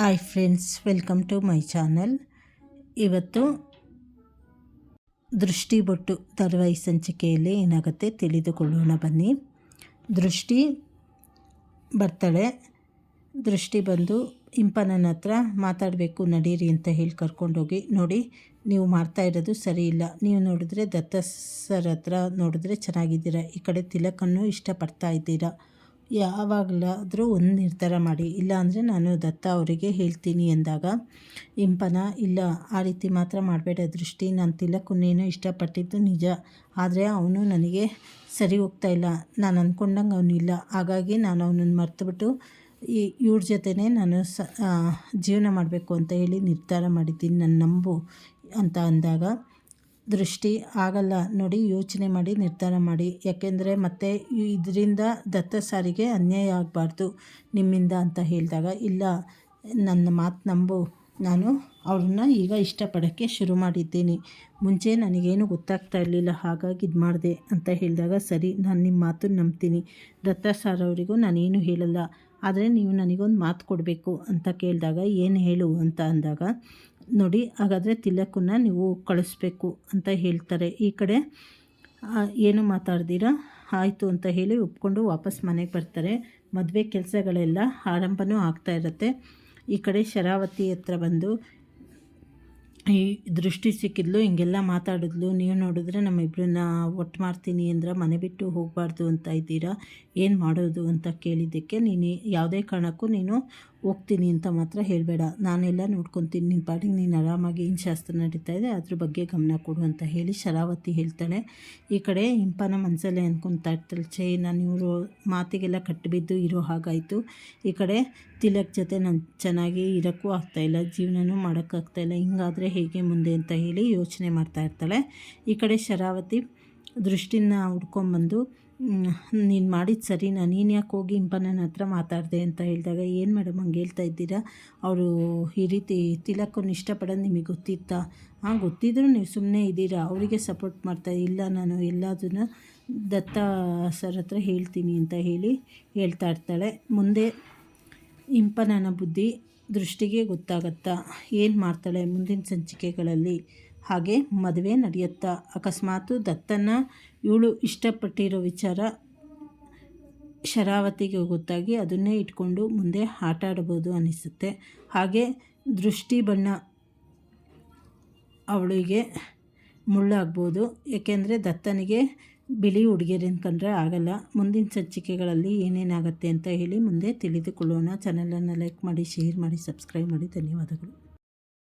Hi friends welcome to my channel ಇವತ್ತು ದೃಷ್ಟಿ ಬೊಟ್ಟು ಧಾರಾವಾಹಿ ಸಂಚಿಕೆಯಲ್ಲಿ ಏನಾಗುತ್ತೆ ತಿಳಿದುಕೊಳ್ಳೋಣ ಬನ್ನಿ. ದೃಷ್ಟಿ ಬರ್ತಾಳೆ ದೃಷ್ಟಿ ಬಂದು ಇಂಪನನ ಹತ್ರ ಮಾತಾಡಬೇಕು, ನಡೀರಿ ಅಂತ ಹೇಳಿ ಕರ್ಕೊಂಡೋಗಿ, ನೋಡಿ, ನೀವು ಮಾಡ್ತಾ ಇರೋದು ಸರಿ ಇಲ್ಲ. ನೀವು ನೋಡಿದ್ರೆ ದತ್ತ ಸರ್ ಹತ್ರ ನೋಡಿದ್ರೆ ಚೆನ್ನಾಗಿದ್ದೀರಾ? ಈ ಕಡೆ ತಿಲಕನ್ನು ಇಷ್ಟಪಡ್ತಾ ಇದ್ದೀರಾ? ಯಾವಾಗಲಾದರೂ ಒಂದು ನಿರ್ಧಾರ ಮಾಡಿ. ಇಲ್ಲ ಅಂದರೆ ನಾನು ದತ್ತ ಅವರಿಗೆ ಹೇಳ್ತೀನಿ ಎಂದಾಗ ಇಂಪನ, ಇಲ್ಲ, ಆ ರೀತಿ ಮಾತ್ರ ಮಾಡಬೇಡ ದೃಷ್ಟಿ. ನಾನು ತಿಲಕನ್ನೇನು ಇಷ್ಟಪಟ್ಟಿದ್ದು ನಿಜ. ಆದರೆ ಅವನು ನನಗೆ ಸರಿ ಹೋಗ್ತಾ ಇಲ್ಲ. ನಾನು ಅಂದ್ಕೊಂಡಂಗೆ ಅವನಿಲ್ಲ ಹಾಗಾಗಿ ನಾನು ಅವನನ್ನು ಮರೆತುಬಿಟ್ಟು ಈ ಇವ್ರ ಜೊತೆನೇ ನಾನು ಸ ಜೀವನ ಮಾಡಬೇಕು ಅಂತ ಹೇಳಿ ನಿರ್ಧಾರ ಮಾಡಿದ್ದೀನಿ. ನನ್ನ ನಂಬು ಅಂತ ಅಂದಾಗ ದೃಷ್ಟಿ ಆಗಲ್ಲ ನೋಡಿ, ಯೋಚನೆ ಮಾಡಿ, ನಿರ್ಧಾರ ಮಾಡಿ. ಯಾಕೆಂದರೆ ಮತ್ತೆ ಇದರಿಂದ ದತ್ತ ಸಾರಿಗೆ ಅನ್ಯಾಯ ಆಗಬಾರ್ದು ನಿಮ್ಮಿಂದ ಅಂತ ಹೇಳಿದಾಗ. ಇಲ್ಲ, ನನ್ನ ಮಾತು ನಂಬು. ನಾನು ಅವ್ರನ್ನ ಈಗ ಇಷ್ಟಪಡೋಕ್ಕೆ ಶುರು ಮಾಡಿದ್ದೀನಿ. ಮುಂಚೆ ನನಗೇನು ಗೊತ್ತಾಗ್ತಾ ಇರಲಿಲ್ಲ, ಹಾಗಾಗಿ ಇದು ಮಾಡಿದೆ ಅಂತ ಹೇಳಿದಾಗ, ಸರಿ, ನಾನು ನಿಮ್ಮ ಮಾತು ನಂಬ್ತೀನಿ. ದತ್ತ ಸಾರ್ ಅವರಿಗೂ ನಾನೇನು ಹೇಳಲ್ಲ. ಆದರೆ ನೀವು ನನಗೊಂದು ಮಾತು ಕೊಡಬೇಕು ಅಂತ ಕೇಳಿದಾಗ, ಏನು ಹೇಳು ಅಂತ ಅಂದಾಗ ನೋಡಿ, ಹಾಗಾದರೆ ತಿಲಕನ್ನ ನೀವು ಕಳಿಸ್ಬೇಕು ಅಂತ ಹೇಳ್ತಾರೆ. ಈ ಕಡೆ ಏನು ಮಾತಾಡ್ದಿರಾ? ಆಯಿತು ಅಂತ ಹೇಳಿ ಒಪ್ಕೊಂಡು ವಾಪಸ್ ಮನೆಗೆ ಬರ್ತಾರೆ. ಮದುವೆ ಕೆಲಸಗಳೆಲ್ಲ ಆರಂಭನೂ ಆಗ್ತಾ ಇರುತ್ತೆ. ಈ ಕಡೆ ಶರಾವತಿ ಹತ್ರ ಬಂದು ಈ ದೃಷ್ಟಿ ಸಿಕ್ಕಿದ್ಲು, ಹಿಂಗೆಲ್ಲ ಮಾತಾಡಿದ್ಲು. ನೀವು ನೋಡಿದ್ರೆ ನಮ್ಮಿಬ್ಬರನ್ನ ಒಟ್ಟು ಮಾಡ್ತೀನಿ ಅಂದ್ರೆ ಮನೆ ಬಿಟ್ಟು ಹೋಗಬಾರ್ದು ಅಂತ ಇದ್ದೀರಾ? ಏನು ಮಾಡೋದು ಅಂತ ಕೇಳಿದ್ದಕ್ಕೆ ನೀನು ಯಾವುದೇ ಕಾರಣಕ್ಕೂ ನೀನು ಹೋಗ್ತೀನಿ ಅಂತ ಮಾತ್ರ ಹೇಳಬೇಡ. ನಾನೆಲ್ಲ ನೋಡ್ಕೊತೀನಿ. ನಿನ್ನ ಪಾಟಿಗೆ ನೀನು ಆರಾಮಾಗಿ ಏನು ಶಾಸ್ತ್ರ ನಡೀತಾ ಇದೆ. ಅದ್ರ ಬಗ್ಗೆ ಗಮನ ಕೊಡು ಅಂತ ಹೇಳಿ ಶರಾವತಿ ಹೇಳ್ತಾಳೆ. ಈ ಕಡೆ ಇಂಪನ ಮನಸ್ಸಲ್ಲೇ ಅಂದ್ಕೊತಾ ಇರ್ತಾಳೆ. ಛೇ, ನಾನು ಇವರು ಮಾತಿಗೆಲ್ಲ ಕಟ್ಟಿಬಿದ್ದು ಇರೋ ಹಾಗಾಯಿತು. ಈ ಕಡೆ ತಿಲಕ್ ಜೊತೆ ನಾನು ಚೆನ್ನಾಗಿ ಇರೋಕ್ಕೂ ಆಗ್ತಾಯಿಲ್ಲ ಜೀವನನೂ ಮಾಡೋಕ್ಕಾಗ್ತಾಯಿಲ್ಲ ಹಿಂಗಾದರೆ ಹೇಗೆ ಮುಂದೆ ಅಂತ ಹೇಳಿ ಯೋಚನೆ ಮಾಡ್ತಾ ಇರ್ತಾಳೆ. ಈ ಕಡೆ ಶರಾವತಿ ದೃಷ್ಟಿನ ಹುಡ್ಕೊಂಬಂದು ನೀನು ಮಾಡಿದ್ದು ನಾನು ನೀನು ಯಾಕೆ ಹೋಗಿ ಇಂಪನನ ಹತ್ರ ಮಾತಾಡಿದೆ? ಅಂತ ಹೇಳಿದಾಗ, ಏನು ಮೇಡಮ್ ಹಂಗೆ ಹೇಳ್ತಾ ಇದ್ದೀರಾ? ಅವರು ಈ ರೀತಿ ತಿಲಕ್ಕನ್ನು ಇಷ್ಟಪಡೋದು ನಿಮಗೆ ಗೊತ್ತಿತ್ತಾ? ಹಾಂ, ಗೊತ್ತಿದ್ರು ನೀವು ಸುಮ್ಮನೆ ಇದ್ದೀರಾ? ಅವರಿಗೆ ಸಪೋರ್ಟ್ ಮಾಡ್ತಾ ಇಲ್ಲ, ನಾನು ಎಲ್ಲದನ್ನು ದತ್ತ ಸರ್ ಹತ್ರ ಹೇಳ್ತೀನಿ ಅಂತ ಹೇಳಿ ಹೇಳ್ತಾ ಇರ್ತಾಳೆ. ಮುಂದೆ ಇಂಪನನ ಬುದ್ಧಿ ದೃಷ್ಟಿಗೆ ಗೊತ್ತಾಗತ್ತಾ. ಏನು ಮಾಡ್ತಾಳೆ ಮುಂದಿನ ಸಂಚಿಕೆಗಳಲ್ಲಿ? ಹಾಗೆ ಮದುವೆ ನಡೆಯುತ್ತಾ. ಅಕಸ್ಮಾತು ದತ್ತನ ಇವಳು ಇಷ್ಟಪಟ್ಟಿರೋ ವಿಚಾರ ಶರಾವತಿಗೆ ಗೊತ್ತಾಗಿ ಅದನ್ನೇ ಇಟ್ಕೊಂಡು ಮುಂದೆ ಆಟ ಆಡ್ಬೋದು ಅನಿಸುತ್ತೆ. ಹಾಗೆ ದೃಷ್ಟಿ ಬಣ್ಣ ಅವಳಿಗೆ ಮುಳ್ಳಾಗ್ಬೋದು. ಏಕೆಂದರೆ ದತ್ತನಿಗೆ ಬಿಳಿ ಹುಡುಗಿಯರನ್ನು ಕಂಡ್ರೆ ಆಗಲ್ಲ. ಮುಂದಿನ ಸಂಚಿಕೆಗಳಲ್ಲಿ ಏನೇನಾಗುತ್ತೆ ಅಂತ ಹೇಳಿ ಮುಂದೆ ತಿಳಿದುಕೊಳ್ಳೋಣ. ಚಾನಲನ್ನು ಲೈಕ್ ಮಾಡಿ ಶೇರ್ ಮಾಡಿ ಸಬ್ಸ್ಕ್ರೈಬ್ ಮಾಡಿ. ಧನ್ಯವಾದಗಳು.